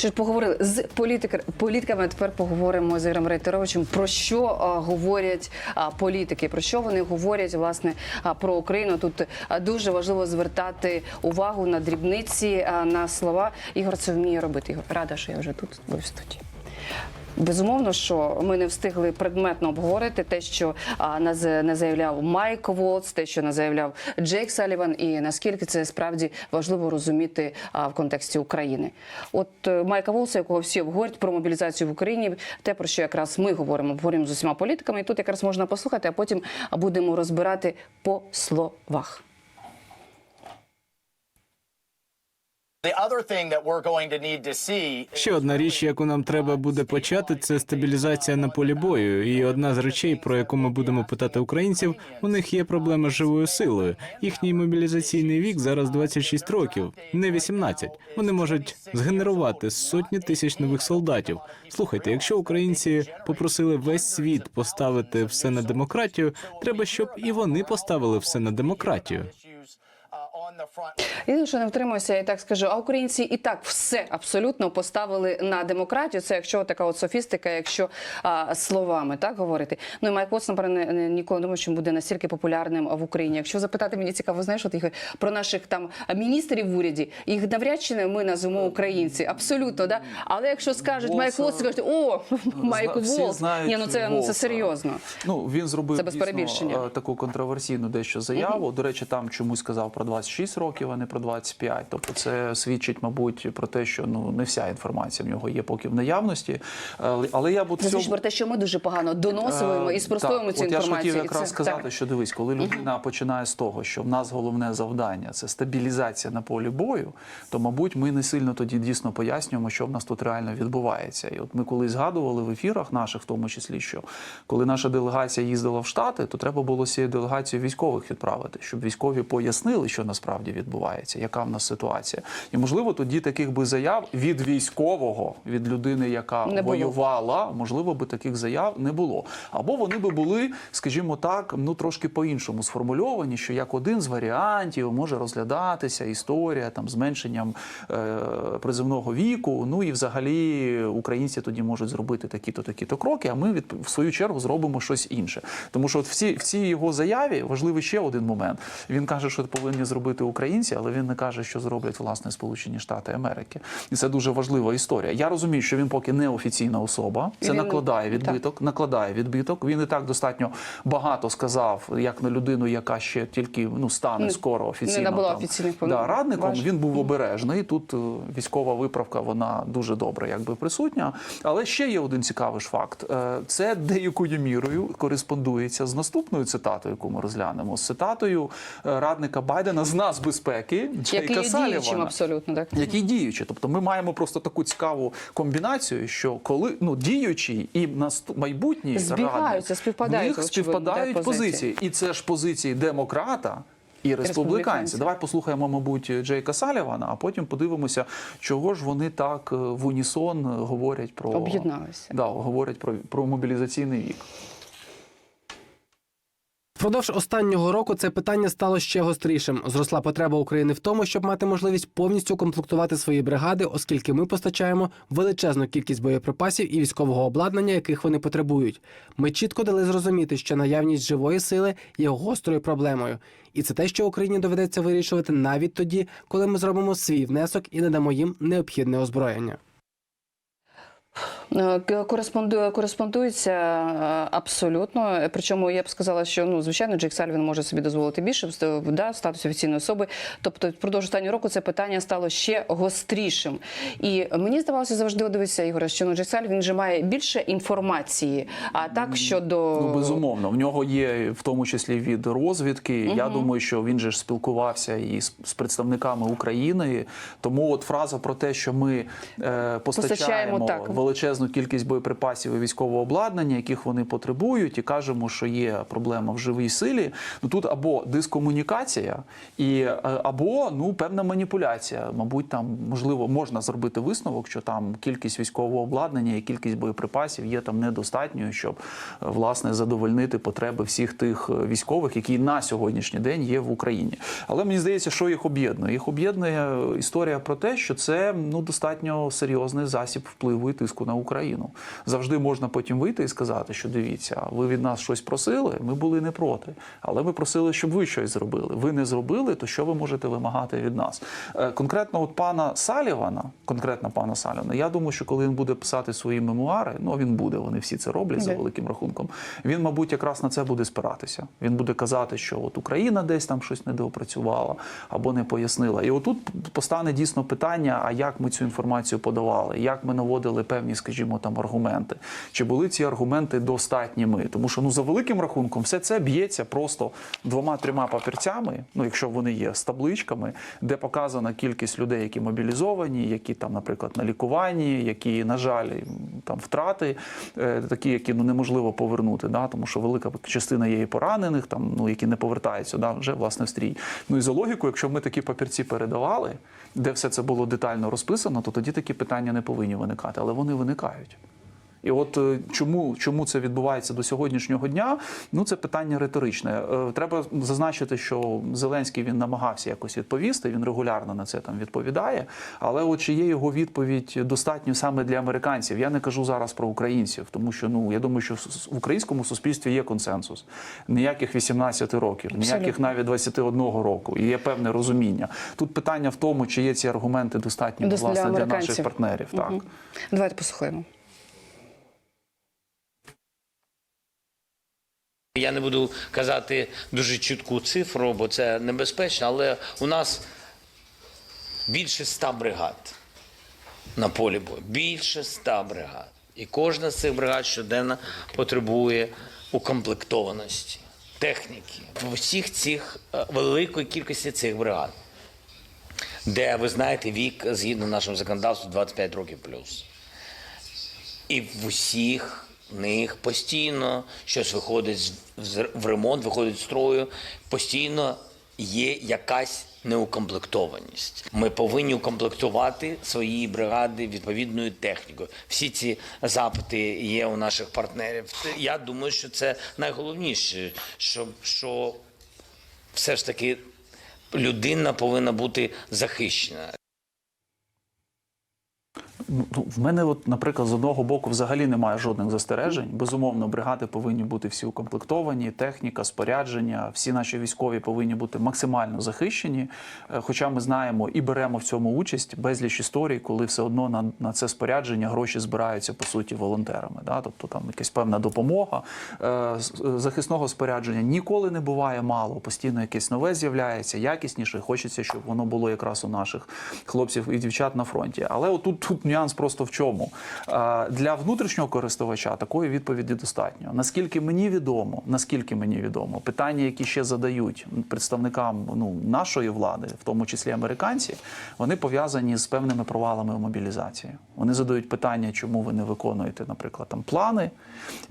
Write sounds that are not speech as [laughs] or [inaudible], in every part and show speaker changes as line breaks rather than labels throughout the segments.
Що ж поговорили з політикер, політиками. Тепер поговоримо з Ігорем Рейтеровичем про що а, говорять а, політики, про що вони говорять власне а, про Україну. Тут а, дуже важливо звертати увагу на дрібниці, а, на слова. Ігор це вміє робити. Ігор, рада, що я вже тут ви в студії. Безумовно, що ми не встигли предметно обговорити те, що не заявляв Майк Волц, те, що не заявляв Джейк Саліван, і наскільки це справді важливо розуміти в контексті України. От е, Майка Волца, якого всі обговорюють про мобілізацію в Україні, те про що якраз ми говоримо, обговорюємо з усіма політиками, і тут якраз можна послухати, а потім будемо розбирати по словах.
Ще одна річ, яку нам треба буде почати, це стабілізація на полі бою. І одна з речей, про яку ми будемо питати українців, у них є проблема з живою силою. Їхній мобілізаційний вік зараз 26 років, не 18. Вони можуть згенерувати сотні тисяч нових солдатів. Слухайте, якщо українці попросили весь світ поставити все на демократію, треба, щоб і вони поставили все на демократію.
Єдине, що не втримуюся, і так скажу. А українці і так все абсолютно поставили на демократію. Це якщо така от софістика, якщо а, словами так говорити. Ну і Майк Вотс, не- не- ніколи не думаю, що він буде настільки популярним в Україні. Якщо запитати мені цікаво, знаєш, от їх про наших там міністрів в уряді, їх навряд чи ми назвемо українці. Абсолютно, да. Але якщо скажуть Майк Вотс, скажуть, о, [laughs] Майк Волс. Ні, ну це, ну, це серйозно.
Ну він зробив
Це без
дійсно,
перебільшення.
е, таку контроверсійну дещо заяву. До речі, там чомусь сказав про 26 років, а не про 25. Тобто, це свідчить, мабуть, про те, що ну не вся інформація в нього є поки в наявності. Але, я б
Це
цьому-
про те, що ми дуже погано доносимо і спростуємо цю
от Я ж хотів якраз сказати, що дивись, коли людина починає з того, що в нас головне завдання це стабілізація на полі бою, то мабуть ми не сильно тоді дійсно пояснюємо, що в нас тут реально відбувається. І от ми коли згадували в ефірах наших, в тому числі, що коли наша делегація їздила в Штати, то треба було цією делегацією військових відправити, щоб військові пояснили, що насправді відбувається, яка в нас ситуація. І можливо тоді таких би заяв від військового, від людини, яка
Не було.
воювала, можливо, би таких заяв не було. Або вони би були, скажімо так, ну трошки по-іншому сформульовані, що як один з варіантів може розглядатися історія там зменшенням е, призивного віку. Ну і взагалі українці тоді можуть зробити такі-то, такі-то кроки. А ми від в свою чергу зробимо щось інше. Тому що от всі в цій його заяві важливий ще один момент. Він каже, що повинні зробити українці, але він не каже, що зроблять власне Сполучені Штати Америки. І це дуже важлива історія. Я розумію, що він поки не офіційна особа. Це
Він-
накладає відбиток, накладає відбиток. Він і так достатньо багато сказав, як на людину, яка ще тільки ну стане
Не-
скоро офіційно
не
там,
офіційних
да, радником. Він був обережний. Тут е, військова виправка, вона дуже добре, якби присутня. Але ще є один цікавий ж факт: Е, це деякою мірою кореспондується з наступною цитатою, яку ми розглянемо. З цитатою е, радника Байдена з нацбезпеки
Який
Джейка
є діючим абсолютно так.
які діючі. Тобто ми маємо просто таку цікаву комбінацію, що коли ну діючий і майбутній
Збігаються, співпадають,
них співпадають
де позиції.
позиції, і це ж позиції демократа. І республіканці.
республіканці.
Давай послухаємо, мабуть, Джейка Салівана, а потім подивимося, чого ж вони так е, в унісон говорять про
Об'єдналися.
Да, говорять про, про мобілізаційний вік.
Впродовж останнього року це питання стало ще гострішим. Зросла потреба України в тому, щоб мати можливість повністю комплектувати свої бригади, оскільки ми постачаємо величезну кількість боєприпасів і військового обладнання, яких вони потребують. Ми чітко дали зрозуміти, що наявність живої сили є гострою проблемою, і це те, що Україні доведеться вирішувати навіть тоді, коли ми зробимо свій внесок і надамо їм необхідне озброєння.
Е, Кореспондує кореспондується е, абсолютно. Причому я б сказала, що ну звичайно Джейк Сальвін може собі дозволити більше да, в статусі офіційної особи. Тобто, впродовж останнього року це питання стало ще гострішим. І мені здавалося завжди дивитися, Ігоре, що ну Джейк Сальвін він же має більше інформації. А так щодо
Ну, безумовно, в нього є в тому числі від розвідки. Я думаю, що він же ж спілкувався і з, з представниками України. Тому от фраза про те, що ми е, постачаємо
Постачаємо, так.
величезну величезну кількість боєприпасів і військового обладнання, яких вони потребують, і кажемо, що є проблема в живій силі. Ну тут або дискомунікація, і е, або ну певна маніпуляція. Мабуть, там можливо можна зробити висновок, що там кількість військового обладнання і кількість боєприпасів є там недостатньою, щоб е, власне задовольнити потреби всіх тих е, військових, які на сьогоднішній день є в Україні. Але мені здається, що їх об'єднує. Їх об'єднує історія про те, що це ну достатньо серйозний засіб впливу і тиску на Україну. Завжди можна потім вийти і сказати, що дивіться, ви від нас щось просили, ми були не проти, але ми просили, щоб ви щось зробили. Ви не зробили, то що ви можете вимагати від нас? Е, Конкретно, от пана Салівана, конкретно пана Салівана, я думаю, що коли він буде писати свої мемуари, ну він буде, вони всі це роблять за великим рахунком. Він, мабуть, якраз на це буде спиратися. Він буде казати, що от Україна десь там щось недоопрацювала або не пояснила. І отут постане дійсно питання: а як ми цю інформацію подавали, як ми наводили певні, скажімо, там аргументи, чи були ці аргументи достатніми? Тому що ну за великим рахунком все це б'ється просто двома-трьома папірцями, ну якщо вони є з табличками, де показана кількість людей, які мобілізовані, які там, наприклад, на лікуванні, які, на жаль, там втрати, е, такі, які ну неможливо повернути, да, тому що велика частина є і поранених, там ну які не повертаються, да, вже власне в стрій. Ну і за логікою, якщо ми такі папірці передавали, де все це було детально розписано, то тоді такі питання не повинні виникати, але вони виникають. І от е, чому, чому це відбувається до сьогоднішнього дня? Ну це питання риторичне. Е, Треба зазначити, що Зеленський він намагався якось відповісти. Він регулярно на це там відповідає. Але от чи є його відповідь достатньо саме для американців? Я не кажу зараз про українців, тому що ну я думаю, що в українському суспільстві є консенсус. Ніяких 18 років, ніяких навіть 21 року. І є певне розуміння. Тут питання в тому, чи є ці аргументи достатньо
Дос-
власне для наших
американців.
партнерів. Так.
Давайте послухаємо.
Я не буду казати дуже чітку цифру, бо це небезпечно, але у нас більше ста бригад на полі бою. Більше ста бригад. І кожна з цих бригад щоденно потребує укомплектованості, техніки в усіх цих е, великої кількості цих бригад, де ви знаєте вік згідно нашому законодавству 25 років плюс. І в усіх них постійно щось виходить в ремонт, виходить з строю, постійно є якась неукомплектованість. Ми повинні укомплектувати свої бригади відповідною технікою. Всі ці запити є у наших партнерів. Я думаю, що це найголовніше, що, що все ж таки людина повинна бути захищена.
Ну, в мене, от, наприклад, з одного боку взагалі немає жодних застережень. Безумовно, бригади повинні бути всі укомплектовані, техніка, спорядження, всі наші військові повинні бути максимально захищені. Е, Хоча ми знаємо і беремо в цьому участь безліч історій, коли все одно на, на це спорядження гроші збираються по суті волонтерами. Да? Тобто там якась певна допомога Е, захисного спорядження ніколи не буває мало. Постійно якесь нове з'являється, якісніше. Хочеться, щоб воно було якраз у наших хлопців і дівчат на фронті. Але отут тут нюанс просто в чому для внутрішнього користувача такої відповіді достатньо. Наскільки мені відомо, наскільки мені відомо, питання, які ще задають представникам ну нашої влади, в тому числі американці, вони пов'язані з певними провалами у мобілізації. Вони задають питання, чому ви не виконуєте, наприклад, там плани,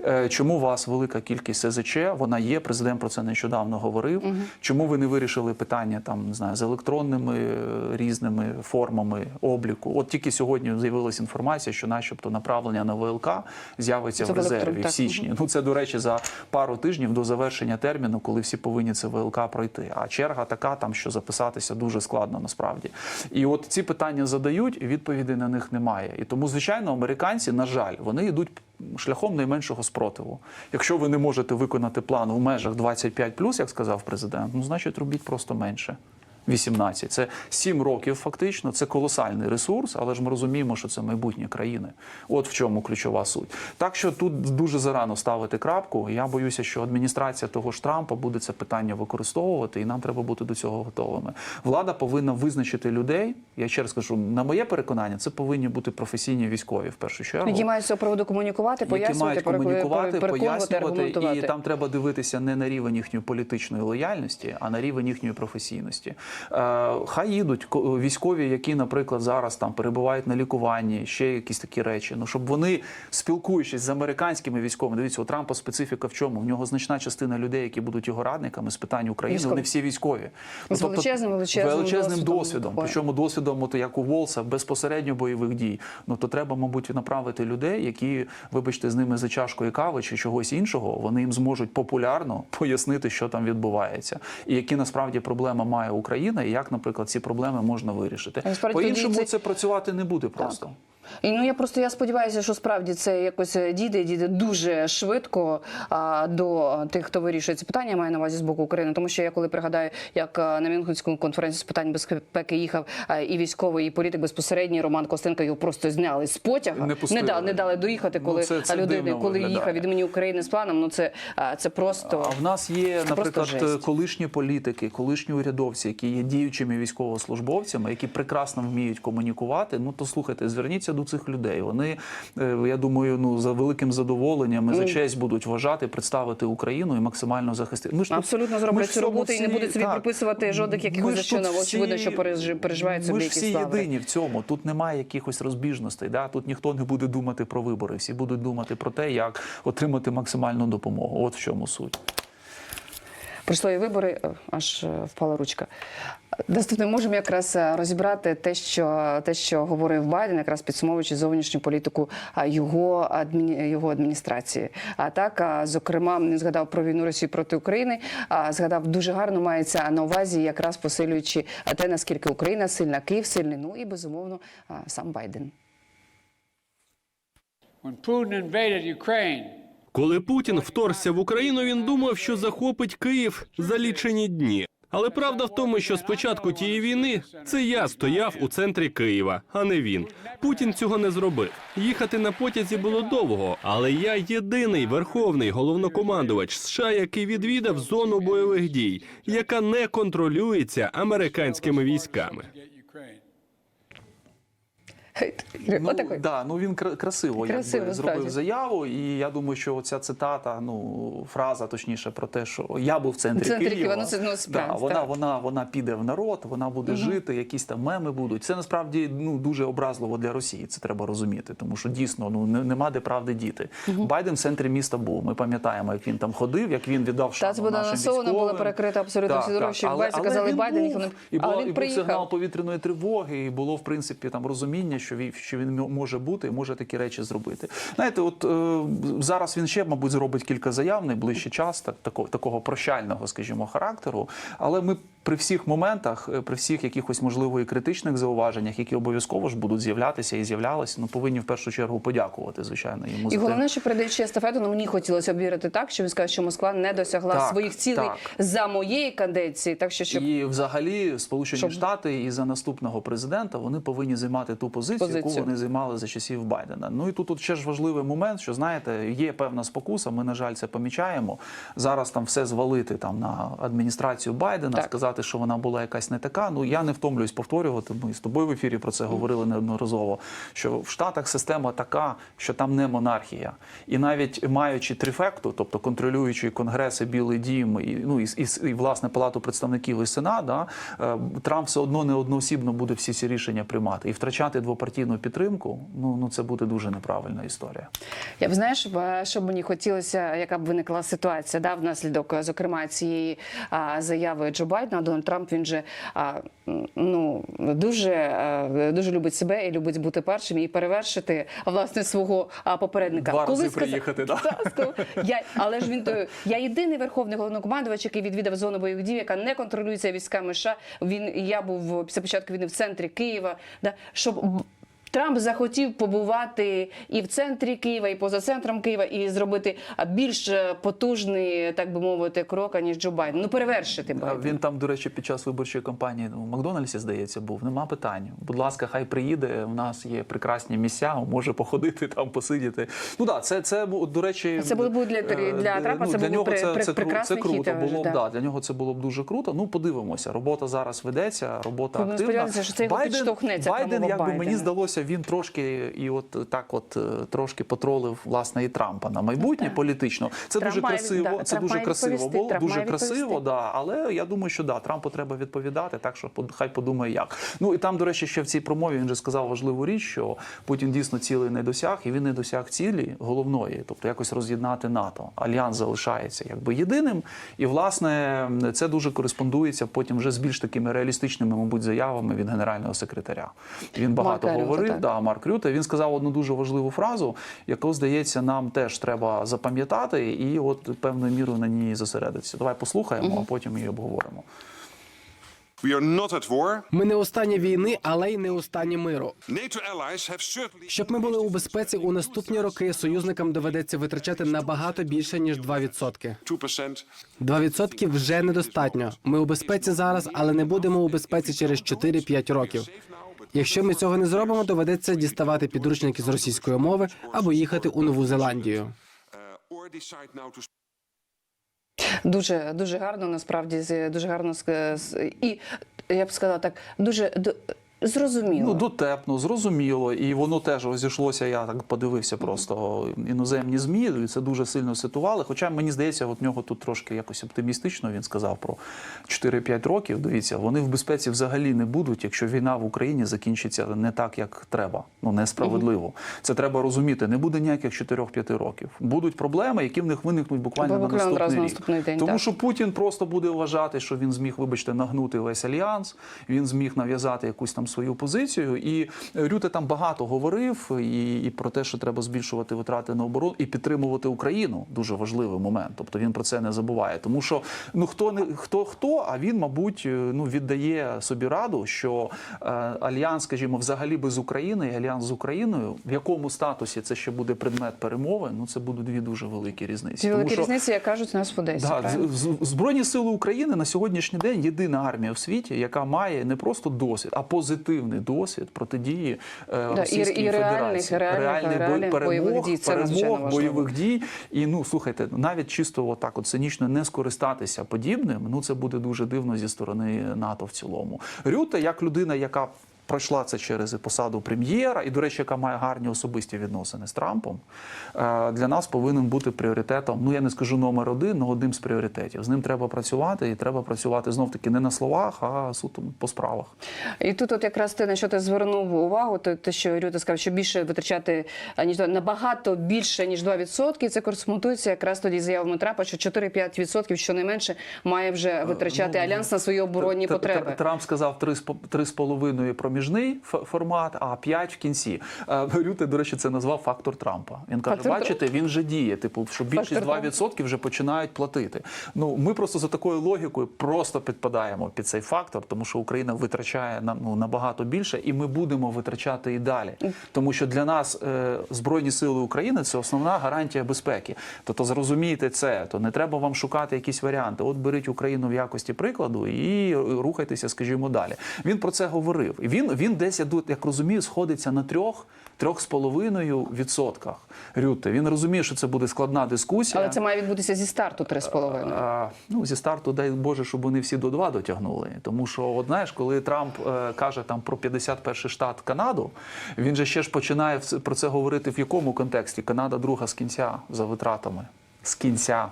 е, чому у вас велика кількість СЗЧ, вона є. Президент про це нещодавно говорив. Чому ви не вирішили питання там не знаю з електронними е, різними формами обліку? От тільки сьогодні з'явилася інформація, що, начебто, направлення на ВЛК з'явиться в
в
резерві в січні. Ну це до речі за пару тижнів до завершення терміну, коли всі повинні це ВЛК пройти. А черга така, там що записатися дуже складно насправді. І от ці питання задають, і відповідей на них немає. І тому, звичайно, американці, на жаль, вони йдуть шляхом найменшого спротиву. Якщо ви не можете виконати план в межах 25+, як сказав президент, ну значить робіть просто менше. 18. Це 7 років фактично, це колосальний ресурс, але ж ми розуміємо, що це майбутнє країни. От в чому ключова суть. Так що тут дуже зарано ставити крапку. Я боюся, що адміністрація того ж Трампа буде це питання використовувати, і нам треба бути до цього готовими. Влада повинна визначити людей. Я ще раз кажу, на моє переконання, це повинні бути професійні військові в першу чергу
Які мають з цього приводу комунікувати,
які мають комунікувати, пояснювати, і там треба дивитися не на рівень їхньої політичної лояльності, а на рівень їхньої професійності. Е, Хай їдуть ко- військові, які, наприклад, зараз там перебувають на лікуванні, ще якісь такі речі. Ну щоб вони спілкуючись з американськими військовими, дивіться, у Трампа специфіка в чому? В нього значна частина людей, які будуть його радниками з питань України,
Військові.
вони всі військові. Ну,
З величезним, величезним
величезним
досвідом
досвідом. Причому досвідом, от як у Волса, безпосередньо бойових дій. Ну то треба, мабуть, направити людей, які, вибачте, з ними за чашкою кави чи чогось іншого, вони їм зможуть популярно пояснити, що там відбувається, і які насправді проблеми має Україна, і як, наприклад, ці проблеми можна вирішити. По іншому це... працювати не буде просто.
І ну я просто я сподіваюся, що справді це якось е, дійде, дійде дуже швидко а, до тих, хто вирішує ці питання, я маю на увазі з боку України. Тому що я коли пригадаю, як на Мюнхенську конференцію з питань безпеки їхав а, і військовий, і політик безпосередній Роман Костенко його просто зняли з потяга,
Не пустили.
дали, не дали доїхати,
Ну,
коли
це- це
людина,
дивно
коли
виглядає.
їхав від імені України з планом. Ну це а, це просто
А в нас є, наприклад, колишні політики, колишні урядовці, які є діючими військовослужбовцями, які прекрасно вміють комунікувати. Ну то слухайте, зверніться до цих людей. Вони, е, я думаю, ну за великим задоволенням і за честь будуть вважати, представити Україну і максимально захистити. Ми ж
Абсолютно
ми
зроблять цю роботу і не
всі-
будуть собі
так.
приписувати жодних якихось
тут
зачин. Очевидно, що переж- переживають собі
Ми ж всі єдині в цьому. Тут немає якихось розбіжностей. Да? Тут ніхто не буде думати про вибори. Всі будуть думати про те, як отримати максимальну допомогу. От в чому суть.
Прийшли вибори, е, аж е, впала ручка. Наступне можемо якраз е, розібрати те, що те, що говорив Байден, якраз підсумовуючи зовнішню політику його адміні, його адміністрації. А так, зокрема, не згадав про війну Росії проти України. А згадав дуже гарно мається на увазі, якраз посилюючи те, наскільки Україна сильна, Київ сильний. Ну і безумовно сам Байден.
When Putin invaded Ukraine,
Коли Путін вторгся в Україну, він думав, що захопить Київ за лічені дні. Але правда в тому, що з початку тієї війни це я стояв у центрі Києва, а не він. Путін цього не зробив. Їхати на потязі було довго, але я єдиний верховний головнокомандувач США, який відвідав зону бойових дій, яка не контролюється американськими військами.
Get
Ну, да, ну він кра- красиво,
Красиво,
якби, зробив заяву, і я думаю, що ця цитата, ну фраза точніше про те, що я був в центрі,
В центрі
Києва,
Києва, ну, це, ну,
да, вона, вона, вона піде в народ, вона буде жити, якісь там меми будуть. Це насправді ну дуже образливо для Росії. Це треба розуміти, тому що дійсно ну не- нема де правди діти. Байден в центрі міста був. Ми пам'ятаємо, як він там ходив, як він віддав шану
було
нашим військовим.
було перекрито абсолютно всі дорожчі. Казали, Байден,
був, і
але він
і був
приїхав.
сигнал повітряної тривоги, і було в принципі там розуміння, що він що він може бути і може такі речі зробити. Знаєте, от е, зараз він ще, мабуть, зробить кілька заяв найближчий час, так такого, такого прощального, скажімо, характеру. Але ми при всіх моментах, е, при всіх якихось можливо і критичних зауваженнях, які обов'язково ж будуть з'являтися і з'являлися, ну повинні в першу чергу подякувати, звичайно, йому
І
за те.
головне, що передаючи естафету, ну мені хотілося обірити так, що він сказав, що Москва не досягла
Так,
своїх цілей
так.
за моєї каденції. Так що щоб
І взагалі Сполучені
Щоб-
Штати і за наступного президента вони повинні займати ту позицію, яку вони займали за часів Байдена. Ну і тут от ще ж важливий момент, що знаєте, є певна спокуса. Ми на жаль це помічаємо. Зараз там все звалити там на адміністрацію Байдена,
Так.
сказати, що вона була якась не така. Ну я не втомлююсь повторювати. Ми з тобою в ефірі про це говорили неодноразово. Що в Штатах система така, що там не монархія, і навіть маючи трифекту, тобто контролюючи конгреси, Білий Дім і ну і, і, і власне палату представників і Сенат, да, е, Трамп все одно не одноосібно буде всі ці рішення приймати і втрачати двопартійну підтримку. Ну ну це буде дуже неправильна історія.
я б знаєш, що мені хотілося, яка б виникла ситуація да, внаслідок, зокрема, цієї заяви Джо Байдена. Дональд Трамп він же а, ну дуже, дуже любить себе і любить бути першим і перевершити власне свого а, попередника.
Два рази
сказав...
приїхати, да?
Я, але ж він то я єдиний верховний головнокомандувач, який відвідав зону бойових дій, яка не контролюється військами США. Він я був після початку війни в центрі Києва. Да, щоб Трамп захотів побувати і в центрі Києва, і поза центром Києва, і зробити більш е, потужний, так би мовити, крок, ніж Джо Байден. Ну перевершити
А
Байдена.
Він там, до речі, під час виборчої кампанії ну, в Макдональдсі, здається, був. Нема питань. Будь ласка, хай приїде. У нас є прекрасні місця, може походити там, посидіти. Ну да, це, це до речі,
Це було б для-
е,
для Трампа це
для
було
нього
при-
це,
при-
це,
прекрасний
це круто
хід, я
було б. Да, для нього це було б дуже круто. Ну, подивимося. Робота зараз ведеться, робота
Будемо
активна.
що це його підштовхне, ця
Байден, якби мені здалося, здається, він трошки і от так, от е, трошки потролив власне і Трампа на майбутнє політично. Це
Трамп
дуже
має-
красиво.
да,
це
Трамп
дуже красиво було.
Трамп
Дуже красиво, да. Але я думаю, що да, Трампу треба відповідати, так що хай подумає як. Ну і там, до речі, ще в цій промові він же сказав важливу річ, що Путін дійсно цілий не досяг, і він не досяг цілі головної, тобто якось роз'єднати НАТО. Альянс залишається якби єдиним. І власне це дуже кореспондується потім вже з більш такими реалістичними, мабуть, заявами від генерального секретаря. Він багато
Марка
говорив.
Так.
Да, Марк Рюте. Він сказав одну дуже важливу фразу, яку здається, нам теж треба запам'ятати, і от певною мірою на ній зосередитися. Давай послухаємо, а потім її обговоримо.
We are not at war.
Ми не у стані війни, але й не у стані миру. Щоб ми були у безпеці у наступні роки, союзникам доведеться витрачати набагато більше ніж 2%.
2%.
2% вже недостатньо. Ми у безпеці зараз, але не будемо у безпеці через 4-5 років. Якщо ми цього не зробимо, доведеться діставати підручники з російської мови або їхати у Нову Зеландію.
Дуже дуже гарно, насправді дуже гарно і я б сказала так, дуже зрозуміло.
Ну, дотепно, зрозуміло, і воно теж розійшлося. Я так подивився просто іноземні змі, і це дуже сильно ситуували. Хоча мені здається, от нього тут трошки якось оптимістично він сказав про 4-5 років. Дивіться, вони в безпеці взагалі не будуть, якщо війна в Україні закінчиться не так, як треба. Ну несправедливо. Це треба розуміти. Не буде ніяких 4-5 років. Будуть проблеми, які в них виникнуть буквально
Бо
на наступний
на
рік.
наступний день,
Тому
так.
що Путін просто буде вважати, що він зміг, вибачте, нагнути весь альянс. Він зміг нав'язати якусь там свою позицію. І Рюте там багато говорив і, і про те, що треба збільшувати витрати на оборону і підтримувати Україну. Дуже важливий момент. Тобто він про це не забуває. Тому що ну хто не хто хто, а він, мабуть, е, ну віддає собі раду, що е, альянс, скажімо, взагалі без України і альянс з Україною, в якому статусі це ще буде предмет перемови. Ну це будуть дві дуже великі різниці.
Ці великі
що-
різниці, як кажуть, у нас в Одесі.
Да, Збройні сили України на сьогоднішній день єдина армія в світі, яка має не просто досвід, а позитивний досвід протидії е,
і-
Російській
і реальних-
Федерації.
реальних- реальних
перемог
бойових дій. Це
перемог, бойових дій. І ну слухайте, навіть чисто отак, от цинічно не скористатися подібним. Ну це буде дуже дивно зі сторони НАТО в цілому. Рюте, як людина, яка пройшла це через посаду прем'єра, і, до речі, яка має гарні особисті відносини з Трампом, е, для нас повинен бути пріоритетом. Ну я не скажу номер один, але одним з пріоритетів. З ним треба працювати, і треба працювати знов таки не на словах, а суто по справах.
І тут, от якраз те, на що ти звернув увагу, то те, що Рюта сказав, що більше витрачати а, ніж набагато більше ніж 2%, це кореспондується якраз тоді заявами Трапа, що 4-5% щонайменше має вже витрачати альянс на свої оборонні потреби.
Трамп сказав 3,5 проміжний формат, а 5 в кінці. Е, Рюте, до речі, це назвав фактор Трампа. Він каже:
Фактор
бачите, він вже діє. Типу, що більшість
Фактор
2% вже починають платити. Ну ми просто за такою логікою просто підпадаємо під цей фактор, тому що Україна витрачає на- ну, набагато більше, і ми будемо витрачати і далі. Тому що для нас е, збройні сили України це основна гарантія безпеки. Тобто зрозумійте це, то не треба вам шукати якісь варіанти. От беріть Україну в якості прикладу і рухайтеся, скажімо, далі. Він про це говорив. І він, він він десь, я як розумію, сходиться на трьох. Трьох з половиною відсотках. Рюте. Він розуміє, що це буде складна дискусія.
Але це має відбутися зі старту 3,5.
А, ну, зі старту, дай Боже, щоб вони всі до 2 дотягнули. Тому що, от знаєш, коли Трамп е, каже там про 51 штат Канаду, він же ще ж починає про це говорити в якому контексті? Канада друга з кінця за витратами. З кінця.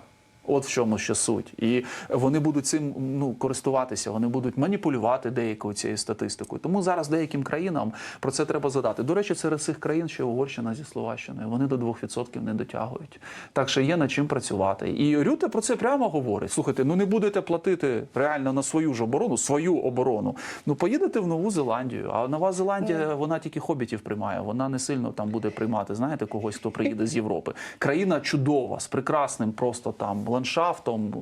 От в чому ще суть. І вони будуть цим ну, користуватися, вони будуть маніпулювати деякою цією статистикою. Тому зараз деяким країнам про це треба задати. До речі, серед цих країн ще Угорщина зі Словаччиною. Вони до 2% не дотягують. Так що є над чим працювати. І Рюте про це прямо говорить. Слухайте, ну не будете платити реально на свою ж оборону, свою оборону. Ну поїдете в Нову Зеландію. А Нова Зеландія вона тільки хобітів приймає. Вона не сильно там буде приймати. Знаєте, когось, хто приїде з Європи. Країна чудова, з прекрасним просто там ландшафтом,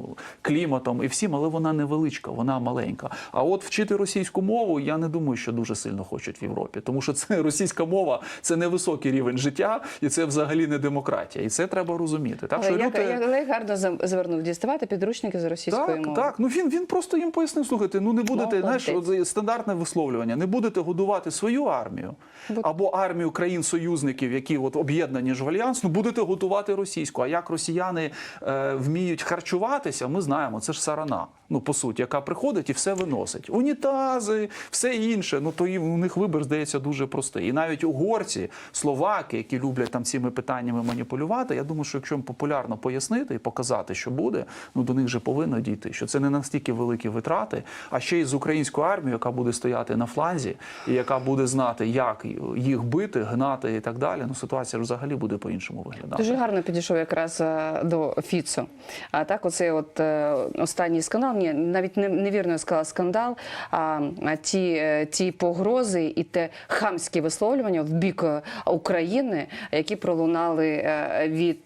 кліматом і всім, але вона невеличка, вона маленька. А от вчити російську мову я не думаю, що дуже сильно хочуть в Європі, тому що це [laughs] російська мова, це невисокий рівень життя, і це взагалі не демократія. І це треба розуміти. Так
Але
що
як,
Рюте-
як, як гарно звернув діставати підручники з російської
так,
мови.
так. Ну він, він просто їм пояснив, слухайте, ну не будете,
Молодець.
знаєш, от стандартне висловлювання, не будете годувати свою армію або армію країн-союзників, які от об'єднані ж в альянс, ну будете готувати російську. А як росіяни е, вміють харчуватися, ми знаємо, це ж сарана. Ну, по суті, яка приходить і все виносить. Унітази, все інше. Ну то і у них вибір здається дуже простий. І навіть угорці, словаки, які люблять там цими питаннями маніпулювати. Я думаю, що якщо їм популярно пояснити і показати, що буде, ну до них вже повинно дійти. Що це не настільки великі витрати, а ще й з українською армією, яка буде стояти на фланзі, і яка буде знати, як їх бити, гнати і так далі. Ну ситуація взагалі буде по-іншому виглядати.
Дуже гарно підійшов якраз е, до Фіцо. А так, оцей от е, останній скандал, ні, навіть не, невірно я сказала скандал, а, ті, е, ті погрози і те хамські висловлювання в бік е, України, які пролунали е, від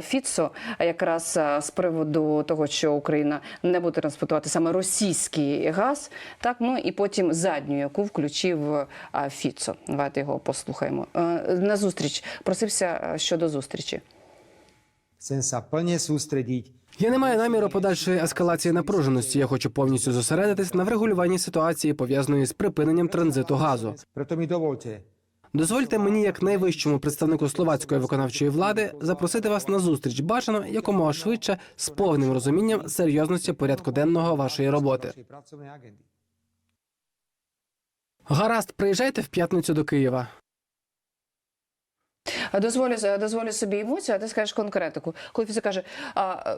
Фіцо, якраз з приводу того, що Україна не буде транспортувати саме російський газ, так ну і потім задню, яку включив Фіцо. Давайте його послухаємо. На зустріч просився щодо зустрічі.
Chcem sa plne
Я не маю наміру подальшої ескалації напруженості. Я хочу повністю зосередитись на врегулюванні ситуації, пов'язаної з припиненням транзиту газу. Дозвольте мені, як найвищому представнику словацької виконавчої влади, запросити вас на зустріч бажано якомога швидше з повним розумінням серйозності порядку денного вашої роботи. Гаразд, приїжджайте в п'ятницю до Києва.
Дозволю, дозволю собі емоцію, а ти скажеш конкретику. Коли Фіцо каже, а,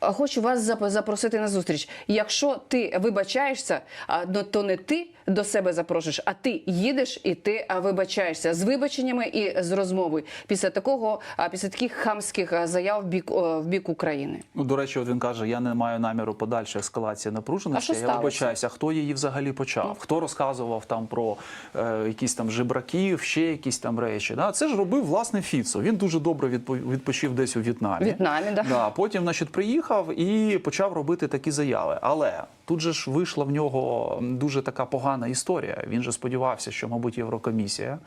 хочу вас запросити на зустріч. Якщо ти вибачаєшся, ну, то не ти до себе запрошуєш, а ти їдеш і ти вибачаєшся з вибаченнями і з розмовою. Після такого, після таких хамських заяв в бік, в бік України.
Ну, до речі, от він каже: я не маю наміру подальшої ескалації напруженості. Я вибачаюся, хто її взагалі почав? Хто розказував там про е, якісь там жебраків, ще якісь там речі? Да? Це ж робив власне Фіцо. Він дуже добре відпо- відпочив десь у В'єтнамі.
В'єтнамі, да.
Да, потім, значить, приїхав і почав робити такі заяви. Але тут же ж вийшла в нього дуже така погана історія. Він же сподівався, що, мабуть, Єврокомісія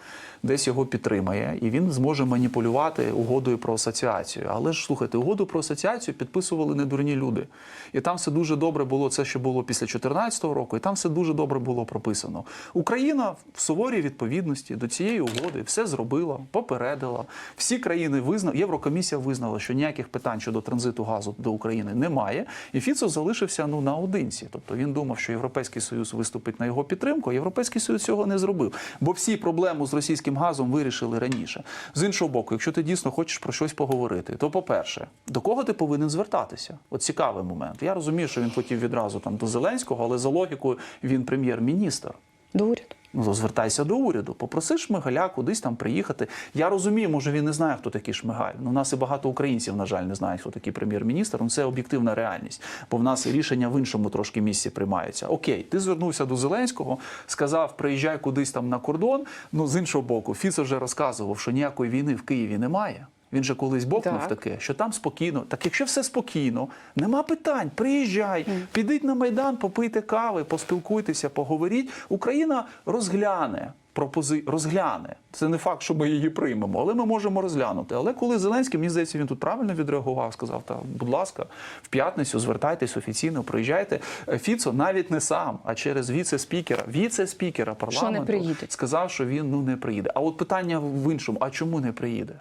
десь його підтримає, і він зможе маніпулювати угодою про асоціацію. Але ж слухайте, угоду про асоціацію підписували не дурні люди. І там все дуже добре було це, що було після 2014 року, і там все дуже добре було прописано. Україна в суворій відповідності до цієї угоди все зробила, попередила. Всі країни визнали, Єврокомісія визнала, що ніяких питань щодо транзиту газу до України немає. І Фіцо залишився ну наодинці. Тобто він думав, що Європейський Союз виступить на його підтримку. а Європейський Союз цього не зробив. Бо всі проблеми з російським газом вирішили раніше. З іншого боку, якщо ти дійсно хочеш про щось поговорити, то по-перше, до кого ти повинен звертатися? От цікавий момент. Я розумію, що він хотів відразу там до Зеленського, але за логікою він прем'єр-міністр.
До уряду.
Ну, звертайся до уряду, попроси Шмигаля кудись там приїхати. Я розумію, може він не знає, хто такий Шмигаль. Ну, у нас і багато українців, на жаль, не знають, хто такий прем'єр-міністр. Ну, це об'єктивна реальність, бо в нас рішення в іншому трошки місці приймаються. Окей, ти звернувся до Зеленського, сказав, приїжджай кудись там на кордон. Ну, з іншого боку, Фіцо вже розказував, що ніякої війни в Києві немає. Він же колись бовкнув
Так.
таке, що там спокійно. Так якщо все спокійно, нема питань, приїжджай, підіть на майдан, попийте кави, поспілкуйтеся, поговоріть. Україна розгляне. Пропози розгляне. Це не факт, що ми її приймемо, але ми можемо розглянути. Але коли Зеленський, мені здається, він тут правильно відреагував, сказав: та, будь ласка, в п'ятницю звертайтесь офіційно, приїжджайте. Е, Фіцо навіть не сам, а через віце-спікера, віце-спікера парламенту
приїде?
сказав, що він ну не приїде. А от питання в іншому: а чому не приїде?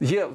Є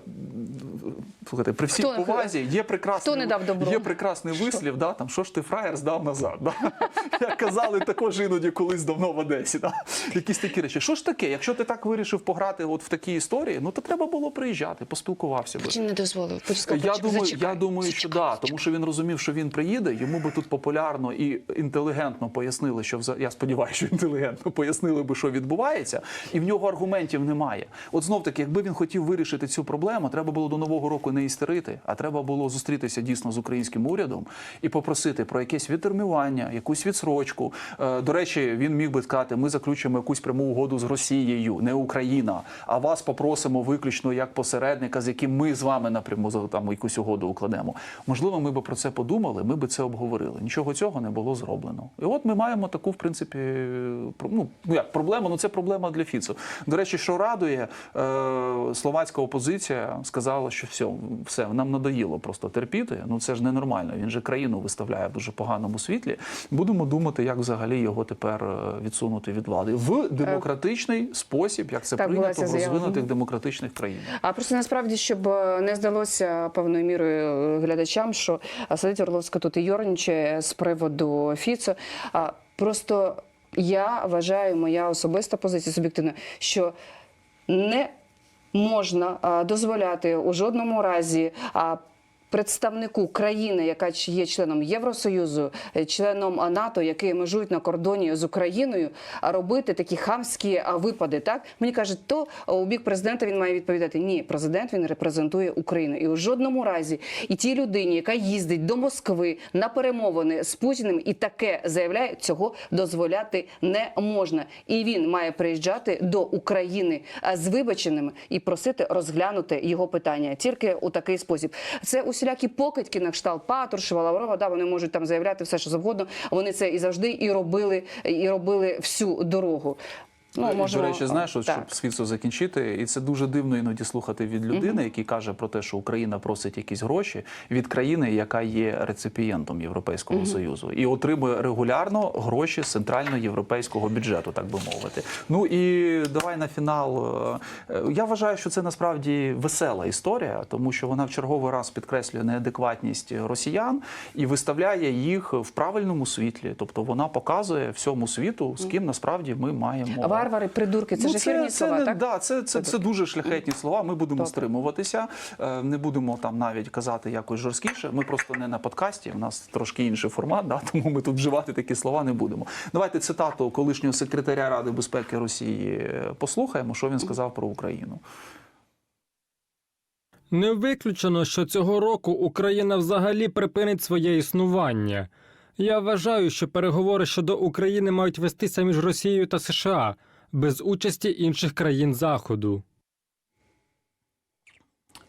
слухайте, при всій
Хто
повазі є прекрасний,
хто не дав добро?
є прекрасний вислів, да, там, що ж ти фраєр здав назад. Да? [laughs] Як казали також іноді колись давно в Одесі. Да? Якісь такі речі. Що ж таке? Якщо ти так вирішив пограти от в такі історії, ну то треба було приїжджати, поспілкувався би.
Чи не дозволив? Почекай,
Я думаю,
зачекай,
я думаю, що
зачекай,
да, тому що він розумів, що він приїде. Йому би тут популярно і інтелігентно пояснили, що вза- я сподіваюся, що інтелігентно пояснили би, що відбувається, і в нього аргументів немає. От знов таки, якби він хотів вирішити цю проблему, треба було до нового року не істерити, а треба було зустрітися дійсно з українським урядом і попросити про якесь відтермінування, якусь відсрочку. Е, До речі, він міг би сказати: ми заключимо якусь пряму угоду з Росією, не Україна. А вас попросимо виключно як посередника, з яким ми з вами напряму там якусь угоду укладемо. Можливо, ми би про це подумали, ми би це обговорили. Нічого цього не було зроблено. І от ми маємо таку, в принципі, ну ну як проблему. Ну це проблема для Фіцу. До речі, що радує е, словацька опозиція. Опозиція сказала, що все, все, нам надоїло просто терпіти. Ну це ж ненормально. Він же країну виставляє в дуже поганому світлі. Будемо думати, як взагалі його тепер е, відсунути від влади в демократичний спосіб, як це
Так,
прийнято в розвинутих демократичних країнах.
А просто насправді, щоб е, не здалося певною мірою е, глядачам, що е, сидить Орловська тут і йорничає з приводу Фіцо. А просто я вважаю, моя особиста позиція суб'єктивна, що не можна дозволяти у жодному разі. Представнику країни, яка є членом Євросоюзу, е, членом НАТО, які межують на кордоні з Україною, робити такі хамські випади. Так мені кажуть, то у бік президента він має відповідати. Ні, президент він репрезентує Україну, і у жодному разі і тій людині, яка їздить до Москви на перемовини з Путіним, і таке заявляє, цього дозволяти не можна. І він має приїжджати до України з вибаченими і просити розглянути його питання тільки у такий спосіб. Це усілякі покидьки на кшталт Патрушева, Лаврова. Да, вони можуть там заявляти все, що завгодно. Вони це і завжди і робили, і робили всю дорогу. Ну, можемо,
До речі, знаєш, от, щоб світло закінчити, і це дуже дивно іноді слухати від людини, який каже про те, що Україна просить якісь гроші від країни, яка є реципієнтом Європейського союзу, і отримує регулярно гроші з центральноєвропейського бюджету, так би мовити. Ну і давай на фінал. Е, Я вважаю, що це насправді весела історія, тому що вона в черговий раз підкреслює неадекватність росіян і виставляє їх в правильному світлі. Тобто вона показує всьому світу, з ким насправді ми маємо
Варвари, придурки, це ж ефірні
Ну, це,
слова,
не,
так?
Да, це, це, це дуже шляхетні слова. Ми будемо
Добре.
стримуватися, е, не будемо там навіть казати якось жорсткіше. Ми просто не на подкасті. У нас трошки інший формат, да, [laughs] тому ми тут вживати такі слова не будемо. Давайте цитату колишнього секретаря Ради безпеки Росії е, послухаємо, що він сказав про Україну.
Не виключено, що цього року Україна взагалі припинить своє існування. Я вважаю, що переговори щодо України мають вестися між Росією та США без участі інших країн Заходу.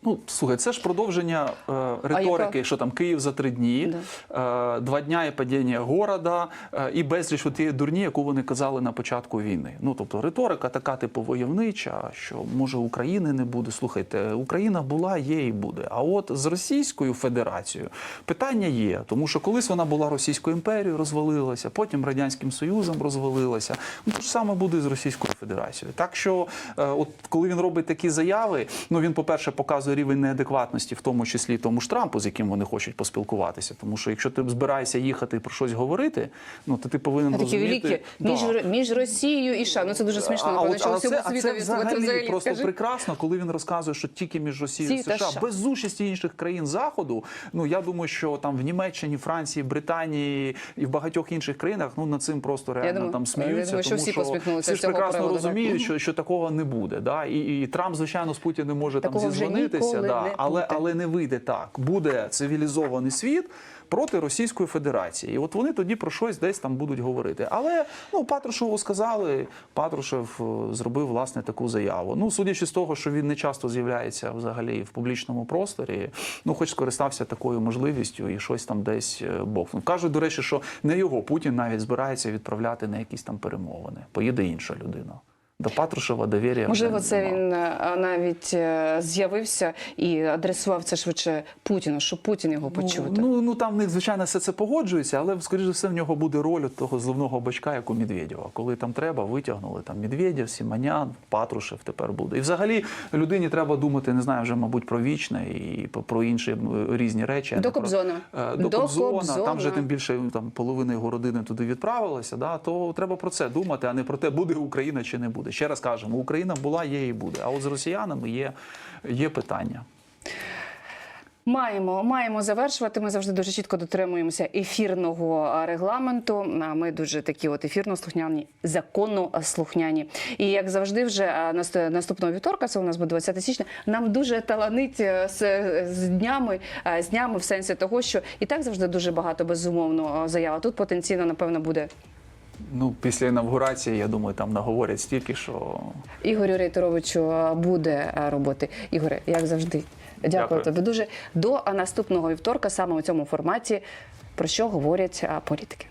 Ну, слухай, це ж продовження е, риторики,
яка?
що там Київ за три дні, е, два дня і падіння города, е, і безліч тієї дурні, яку вони казали на початку війни. Ну тобто риторика така типу войовнича, що може України не буде. Слухайте, Україна була, є і буде. А от з Російською Федерацією питання є, тому що колись вона була Російською імперією, розвалилася, потім Радянським Союзом розвалилася. Ну то ж саме буде з Російською Федерацією. Так що, е, от коли він робить такі заяви, ну він, по-перше, показує рівень неадекватності, в тому числі тому ж Трампу, з яким вони хочуть поспілкуватися. Тому що якщо ти збираєшся їхати і про щось говорити, ну то ти повинен
Такі
розуміти
великі між,
Да.
між Росією і США. Ну це дуже смішно.
А, от- а це, а це взагалі,
взагалі
просто
скажи.
прекрасно, коли він розказує, що тільки між Росією і США,
США.
без участі інших країн Заходу. Ну я думаю, що там в Німеччині, Франції, Британії і в багатьох інших країнах ну над цим просто реально
думаю,
там
я
сміються.
думаю, що
тому
всі посміхнулися
всі ж прекрасно
так.
розуміють, що, що такого не буде. Да? І, і Трамп, звичайно, з Путіним може
Такого
там
вже ніколи
да,
не
але,
буде.
але не вийде так. Буде цивілізований світ. Проти Російської Федерації, і от вони тоді про щось десь там будуть говорити. Але ну Патрушеву сказали, Патрушев е, зробив власне таку заяву. Ну, судячи з того, що він не часто з'являється взагалі в публічному просторі, ну хоч скористався такою можливістю і щось там десь е. Кажуть, до речі, що не його Путін навіть збирається відправляти на якісь там перемовини. Поїде інша людина. До Патрушева довір'я
Можливо, це він е, навіть е, з'явився і адресував це швидше Путіну, щоб Путін його почути.
Ну, ну, ну там в них, звичайно, все це погоджується, але, скоріш за все, в нього буде роль того зливного бачка, як у Медведєва. Коли там треба, витягнули там Медведєв, Сіманян, Патрушев тепер буде. І взагалі людині треба думати, не знаю, вже, мабуть, про вічне і про- про інші різні речі.
До
не про-
Кобзона.
Е, До,
До
Кобзона.
Кобзона.
Там вже тим більше там половина його родини туди відправилася. Да? То треба про це думати, а не про те, буде Україна чи не буде. Ще раз кажемо, Україна була, є і буде. А от з росіянами є, є питання.
Маємо, маємо завершувати. Ми завжди дуже чітко дотримуємося ефірного регламенту. Ми дуже такі от ефірно слухняні, законно слухняні. І як завжди, вже наступного вівторка, це у нас буде 20 січня. Нам дуже таланить е, з, з днями, е, з днями в сенсі того, що і так завжди дуже багато безумовно заява. Тут потенційно, напевно, буде
Ну, після інавгурації, я думаю, там наговорять стільки, що
Ігорю Рейтеровичу буде роботи. Ігоре, як завжди. Дякую,
Дякую.
тобі дуже. До наступного вівторка, саме у цьому форматі, про що говорять політики.